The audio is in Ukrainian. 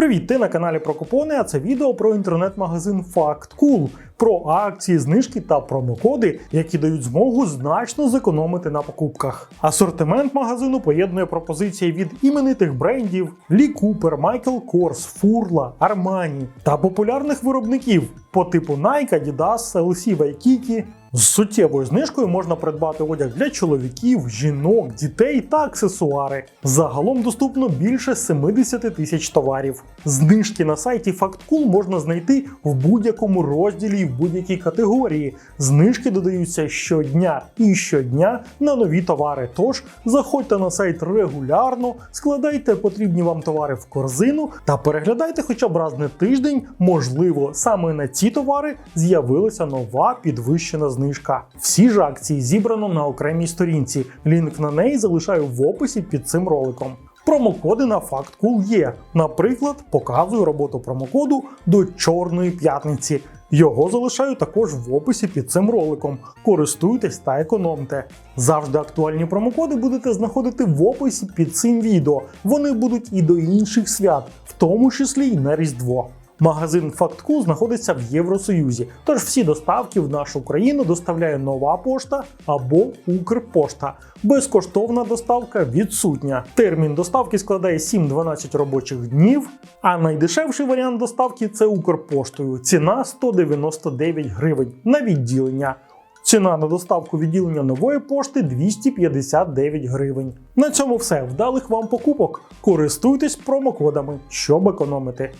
Привіт, ти на каналі про купони, а це відео про інтернет-магазин FactCool, про акції, знижки та промокоди, які дають змогу значно зекономити на покупках. Асортимент магазину поєднує пропозиції від іменитих брендів Lee Cooper, Michael Kors, Furla, Armani та популярних виробників по типу Nike, Adidas, LC, Waikiki. З суттєвою знижкою можна придбати одяг для чоловіків, жінок, дітей та аксесуари. Загалом доступно більше 70 тисяч товарів. Знижки на сайті FactCool можна знайти в будь-якому розділі і будь-якій категорії. Знижки додаються щодня і щодня на нові товари. Тож заходьте на сайт регулярно, складайте потрібні вам товари в корзину та переглядайте хоча б раз на тиждень. Можливо, саме на ці товари з'явилася нова підвищена знижка. Всі ж акції зібрано на окремій сторінці. Лінк на неї залишаю в описі під цим роликом. Промокоди на FactCool є. Наприклад, показую роботу промокоду до Чорної п'ятниці. Його залишаю також в описі під цим роликом. Користуйтесь та економте. Завжди актуальні промокоди будете знаходити в описі під цим відео. Вони будуть і до інших свят, в тому числі й на Різдво. Магазин FactCool знаходиться в Євросоюзі, тож всі доставки в нашу країну доставляє нова пошта або Укрпошта. Безкоштовна доставка відсутня. Термін доставки складає 7-12 робочих днів, а найдешевший варіант доставки це Укрпоштою. Ціна 199 гривень на відділення. Ціна на доставку відділення нової пошти 259 гривень. На цьому все. Вдалих вам покупок. Користуйтесь промокодами, щоб економити.